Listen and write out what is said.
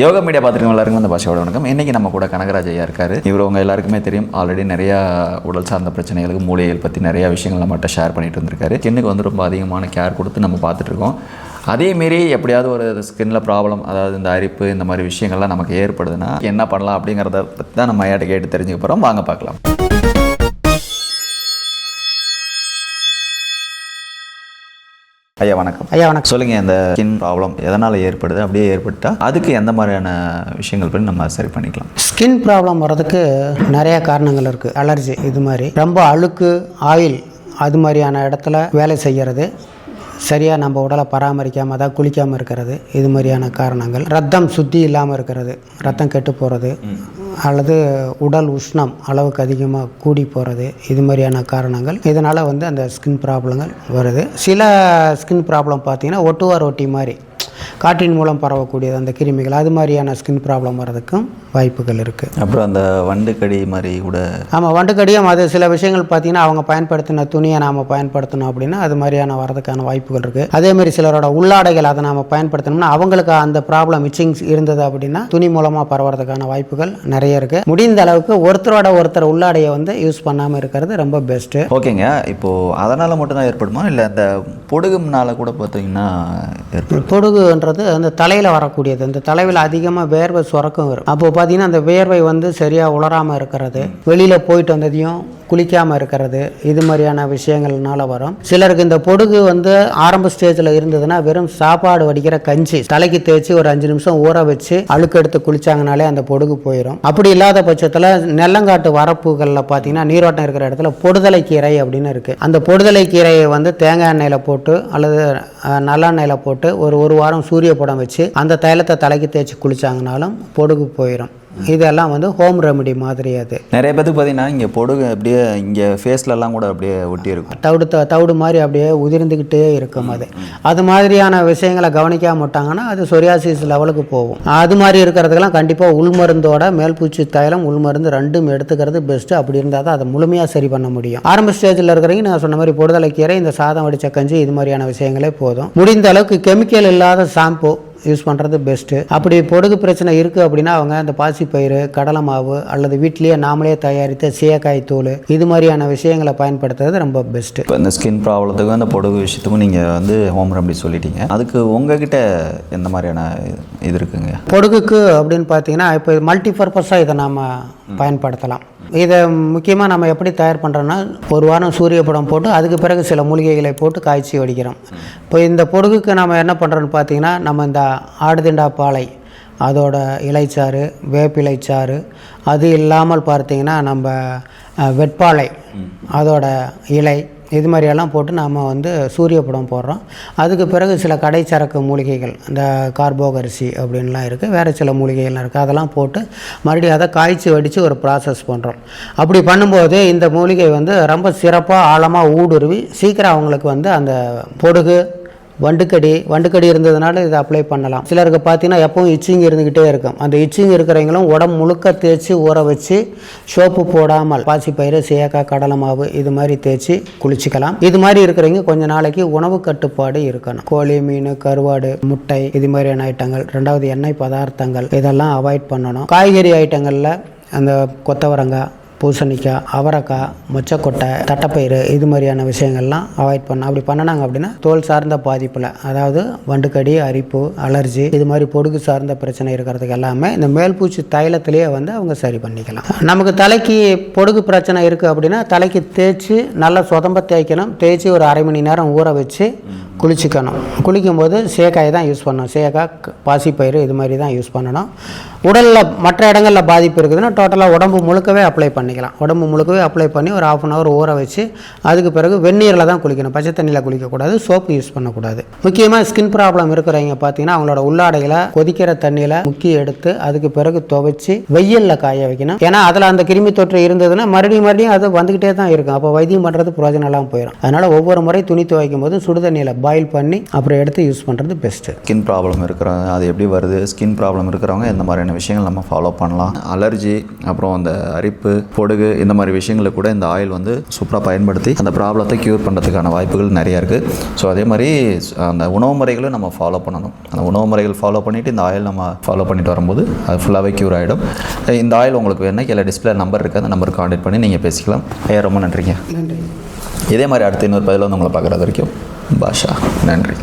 Yoga media பார்த்துருக்கோம் எல்லாருக்கும் அந்த பாஷையோட வணக்கம். இன்றைக்கி நம்ம கூட கனகராஜ் ஐயா இருக்கார். இவர் உங்கள் எல்லாருக்குமே தெரியும். ஆல்ரெடி நிறையா உடல் சார்ந்த பிரச்சனைகளுக்கு மூலிகைகள் பற்றி நிறையா விஷயங்கள் நம்மகிட்ட ஷேர் பண்ணிட்டு வந்திருக்காரு ஸ்கின்னுக்கு வந்து ரொம்ப அதிகமான கேர் கொடுத்து நம்ம பார்த்துட்ருக்கோம் அதேமாரி அதே மாரி எப்படியாவது ஒரு ஸ்கின்னில் ப்ராப்ளம் அதாவது இந்த அரிப்பு இந்த மாதிரி விஷயங்கள்லாம் நமக்கு ஏற்படுதுன்னா என்ன பண்ணலாம் அப்படிங்கிறத பற்றி தான் நம்ம ஐயாட்ட கேட்டு தெரிஞ்சுக்க போகிறோம் வாங்க பார்க்கலாம். ஐயா வணக்கம். ஐயா வணக்கம். சொல்லுங்க இந்த ஸ்கின் ப்ராப்ளம் எதனால் ஏற்படுது? அப்படியே ஏற்பட்டா அதுக்கு எந்த மாதிரியான விஷயங்கள் பண்ணி நம்ம சரி பண்ணிக்கலாம். ஸ்கின் ப்ராப்ளம் வர்றதுக்கு நிறைய காரணங்கள் இருக்குது அலர்ஜி இது மாதிரி. ரொம்ப அழுக்கு ஆயில் அது மாதிரியான இடத்துல வேலை செய்கிறது சரியாக நம்ம உடலை பராமரிக்காமல் தான் குளிக்காமல் இருக்கிறது. இது மாதிரியான காரணங்கள். ரத்தம் சுத்தி இல்லாமல் இருக்கிறது. ரத்தம் கெட்டு போகிறது அல்லது உடல் உஷ்ணம் அளவுக்கு அதிகமாக கூடி போகிறது இது மாதிரியான காரணங்கள். இதனால் வந்து அந்த ஸ்கின் ப்ராப்ளங்கள் வருது. சில ஸ்கின் ப்ராப்ளம் பார்த்தீங்கன்னா ஒட்டுவார் ஒட்டி மாதிரி. காற்றின் மூலம் பரவக்கூடியது அந்த கிருமிகள். அது மாதிரியான ஸ்கின் ப்ராப்ளம் வர்றதுக்கும் வாய்ப்புகள் இருக்குது அப்புறம் அந்த வண்டுக்கடி மாதிரி கூட. ஆமாம் வண்டுக்கடியும் அது சில விஷயங்கள் பார்த்தீங்கன்னா அவங்க பயன்படுத்தின துணியை நாம் பயன்படுத்தணும் அப்படின்னா அது மாதிரியான வரதுக்கான வாய்ப்புகள் இருக்குது அதேமாதிரி சிலரோட உள்ளாடைகள் அதை நாம் பயன்படுத்தணும்னா அவங்களுக்கு அந்த ப்ராப்ளம் இச்சிங்ஸ் இருந்தது அப்படின்னா துணி மூலமாக பரவறதுக்கான வாய்ப்புகள் நிறைய இருக்குது முடிந்த அளவுக்கு ஒருத்தரோட ஒருத்தர் உள்ளாடையை வந்து யூஸ் பண்ணாமல் இருக்கிறது ரொம்ப பெஸ்ட்டு ஓகேங்க. இப்போ அதனால மட்டும்தான் ஏற்படுமா? இல்லை அந்த பொடுகும்னால கூட பார்த்தீங்கன்னா பொடுகுன்றது அந்த தலையில் வரக்கூடியது. இந்த தலைவில் அதிகமாக வேர்வை சுரக்கும் வரும். அப்போ பார்த்தீங்கன்னா அந்த வேர்வை வந்து சரியாக உலராமல் இருக்கிறது. வெளியில் போயிட்டு வந்ததையும் குளிக்காமல் இருக்கிறது. இது மாதிரியான விஷயங்கள்னால வரும். சிலருக்கு இந்த பொடுகு வந்து ஆரம்ப ஸ்டேஜில் இருந்ததுன்னா வெறும் சாப்பாடு வடிக்கிற கஞ்சி தலைக்கு தேய்ச்சி ஒரு அஞ்சு நிமிஷம் ஊற வச்சு அழுக்கு எடுத்து குளிச்சாங்கனாலே அந்த பொடுகு போயிடும் அப்படி இல்லாத பட்சத்தில் நெல்லங்காட்டு வரப்புகளில் பார்த்தீங்கன்னா நீரோட்டம் இருக்கிற இடத்துல பொடுதலை கீரை அப்படின்னு இருக்குது அந்த பொடுதலை கீரையை வந்து தேங்காய் எண்ணெயில் போட்டு அல்லது நல்லெண்ணெயில் போட்டு ஒரு ஒரு வாரம் சூரிய படம் வச்சு அந்த தைலத்தை தலைக்கு தேய்ச்சி குளிச்சாங்கனாலும் பொடுகு போயிடும் இதெல்லாம் வந்து ஹோம் ரெமெடி மாதிரி அது. நிறைய பேத்துக்கு பார்த்தீங்கன்னா இங்கே பொடுகு அப்படியே இங்கே ஃபேஸ்லலாம் கூட அப்படியே ஒட்டி இருக்கும். தவிடு த- தவிடு மாதிரி அப்படியே உதிர்ந்துக்கிட்டே இருக்கும் அது. அது மாதிரியான விஷயங்களை கவனிக்காம விட்டாங்கன்னா அது சொரியாசிஸ் லெவலுக்கு போகும். அது மாதிரி இருக்கிறதுக்கெல்லாம் கண்டிப்பாக உள்மருந்தோட மேல்பூச்சி தைலம் உள்மருந்து ரெண்டும் எடுத்துக்கிறது பெஸ்ட்டு அப்படி இருந்தால் தான் அதை முழுமையாக சரி பண்ண முடியும். ஆரம்ப ஸ்டேஜில் இருக்கிறவங்க நான் சொன்ன மாதிரி பொடுதலை கீரை இந்த சாதம் வடிச்ச கஞ்சி இது மாதிரியான விஷயங்களே போதும். முடிந்த அளவுக்கு கெமிக்கல் இல்லாத ஷாம்பு யூஸ் பண்ணுறது பெஸ்ட்டு அப்படி பொடுகு பிரச்சனை இருக்குது அப்படின்னா அவங்க அந்த பாசிப்பயிறு கடலை மாவு அல்லது வீட்டிலேயே நாமளே தயாரித்த சீயக்காய் தூள் இது மாதிரியான விஷயங்களை பயன்படுத்துறது ரொம்ப பெஸ்ட்டு இப்போ இந்த ஸ்கின் ப்ராப்ளத்துக்கும் அந்த பொடுகு விஷயத்துக்கும் நீங்கள் வந்து ஹோம் ரெமடி சொல்லிட்டீங்க. அதுக்கு உங்ககிட்ட எந்த மாதிரியான இது இருக்குங்க? பொடுகுக்கு அப்படின்னு பார்த்தீங்கன்னா இப்போ மல்டி பர்பஸாக இதை நாம் பயன்படுத்தலாம். இதை முக்கியமாக நம்ம எப்படி தயார் பண்ணுறோன்னா ஒரு வாரம் சூரிய படம் போட்டு அதுக்கு பிறகு சில மூலிகைகளை போட்டு காய்ச்சி வடிக்கிறோம். இப்போ இந்த பொடுகுக்கு நம்ம என்ன பண்ணுறோன்னு பார்த்தீங்கன்னா நம்ம இந்த ஆடுதிண்டா பாலை அதோட இலைச்சாறு வேப்பிலைச்சாறு அது இல்லாமல் பார்த்தீங்கன்னா நம்ம வெட்பாலை அதோட இலை இது மாதிரியெல்லாம் போட்டு நாம் வந்து சூரிய படம் போடுறோம். அதுக்கு பிறகு சில கடைச்சரக்கு மூலிகைகள் இந்த கார்போகரிசி அப்படின்லாம் இருக்குது வேறு சில மூலிகைகள்லாம் இருக்குது அதெல்லாம் போட்டு மறுபடியும் அதை காய்ச்சி வடித்து ஒரு ப்ராசஸ் பண்ணுறோம் அப்படி பண்ணும்போது இந்த மூலிகை வந்து ரொம்ப சிறப்பாக ஆழமாக ஊடுருவி சீக்கிரம் அவங்களுக்கு வந்து அந்த பொடுகு வண்டுக்கடி வண்டுக்கடி இருந்ததுனால இதை அப்ளை பண்ணலாம். சிலருக்கு பார்த்தீங்கன்னா எப்பவும் இச்சிங் இருந்துக்கிட்டே இருக்கும். அந்த இச்சிங் இருக்கிறவங்களும் உடம்பு முழுக்க தேய்ச்சி ஊற வச்சு சோப்பு போடாமல் பாசிப்பயிறு சேக்காய் கடலை மாவு இது மாதிரி தேய்ச்சி குளிச்சுக்கலாம். இது மாதிரி இருக்கிறவங்க கொஞ்ச நாளைக்கு உணவு கட்டுப்பாடு இருக்கணும். கோழி மீன் கருவாடு முட்டை இது மாதிரியான ஐட்டங்கள் ரெண்டாவது எண்ணெய் பதார்த்தங்கள் இதெல்லாம் அவாய்ட் பண்ணணும். காய்கறி ஐட்டங்களில் அந்த கொத்தவரங்காய் பூசணிக்காய் அவரைக்காய் மொச்சக்கொட்டை தட்டைப்பயிறு இது மாதிரியான விஷயங்கள்லாம் அவாய்ட் பண்ண அப்படி பண்ணினாங்க அப்படின்னா தோல் சார்ந்த பாதிப்பில் அதாவது வண்டுக்கடி அரிப்பு அலர்ஜி இது மாதிரி பொடுகு சார்ந்த பிரச்சனை இருக்கிறதுக்கு எல்லாமே இந்த மேல்பூச்சி தைலத்திலேயே வந்து அவங்க சரி பண்ணிக்கலாம். நமக்கு தலைக்கு பொடுகு பிரச்சனை இருக்குது அப்படின்னா தலைக்கு தேய்ச்சி நல்லா சொதம்ப தேய்க்கணும். தேய்ச்சி ஒரு அரை மணி நேரம் ஊற வச்சு குளிச்சுக்கணும். குளிக்கும்போது சேக்காயை தான் யூஸ் பண்ணணும். சேக்காய் பாசிப்பயிறு இது மாதிரி தான் யூஸ் பண்ணணும். உடலில் மற்ற இடங்களில் பாதிப்பு இருக்குதுன்னா டோட்டலாக உடம்பு முழுக்கவே அப்ளை பண்ணிக்கலாம். உடம்பு முழுக்கவே அப்ளை பண்ணி ஒரு ஆஃப் அன் ஹவர் ஊற வச்சு அதுக்கு பிறகு வெந்நீரில் தான் குளிக்கணும். பச்சை தண்ணியில் குளிக்கக்கூடாது சோப்பு யூஸ் பண்ணக்கூடாது. முக்கியமாக ஸ்கின் ப்ராப்ளம் இருக்கிறவங்க பார்த்தீங்கன்னா அவங்களோட உள்ளாடைகளை கொதிக்கிற தண்ணியில் முக்கி எடுத்து அதுக்கு பிறகு துவைச்சி வெயிலில் காய வைக்கணும். ஏன்னா அதில் அந்த கிருமி தொற்று இருந்ததுன்னா மறுபடியும் மறுபடியும் அது வந்துக்கிட்டே தான் இருக்கும். அப்போ வைத்தியம் பண்ணுறது புரோஜனம் இல்லாமல் போயிடும் அதனால் ஒவ்வொரு முறை துணி துவைக்கும் போது சுடுதண்ணியில் பாயில் பண்ணி அப்புறம் எடுத்து யூஸ் பண்ணுறது பெஸ்ட்டு ஸ்கின் ப்ராப்ளம் இருக்கிறவங்க அது எப்படி வருது? ஸ்கின் ப்ராப்ளம் இருக்கிறவங்க எந்த மாதிரியான விஷயங்கள் நம்ம ஃபாலோ பண்ணலாம். அலர்ஜி அப்புறம் அந்த அரிப்பு பொடுகு இந்த மாதிரி விஷயங்களுக்கு கூட இந்த ஆயில் வந்து சூப்பராக பயன்படுத்தி அந்த ப்ராப்ளத்தை க்யூர் பண்ணுறதுக்கான வாய்ப்புகள் நிறையா இருக்குது ஸோ அதே மாதிரி அந்த உணவு முறைகளும் நம்ம ஃபாலோ பண்ணணும். அந்த உணவு முறைகள் ஃபாலோ பண்ணிவிட்டு இந்த ஆயில் நம்ம ஃபாலோ பண்ணிட்டு வரும்போது அது ஃபுல்லாகவே க்யூர் ஆகிடும் இந்த ஆயில் உங்களுக்கு வேணால் கீழே டிஸ்பிளே நம்பர் இருக்குது அந்த நம்பருக்கு கான்டாக்ட் பண்ணி நீங்கள் பேசிக்கலாம். ஐயா ரொம்ப நன்றிங்க. நன்றி. இதே மாதிரி அடுத்த இன்னொரு பதில் வந்து உங்களை பார்க்குறது வரைக்கும் பாஷா. நன்றி.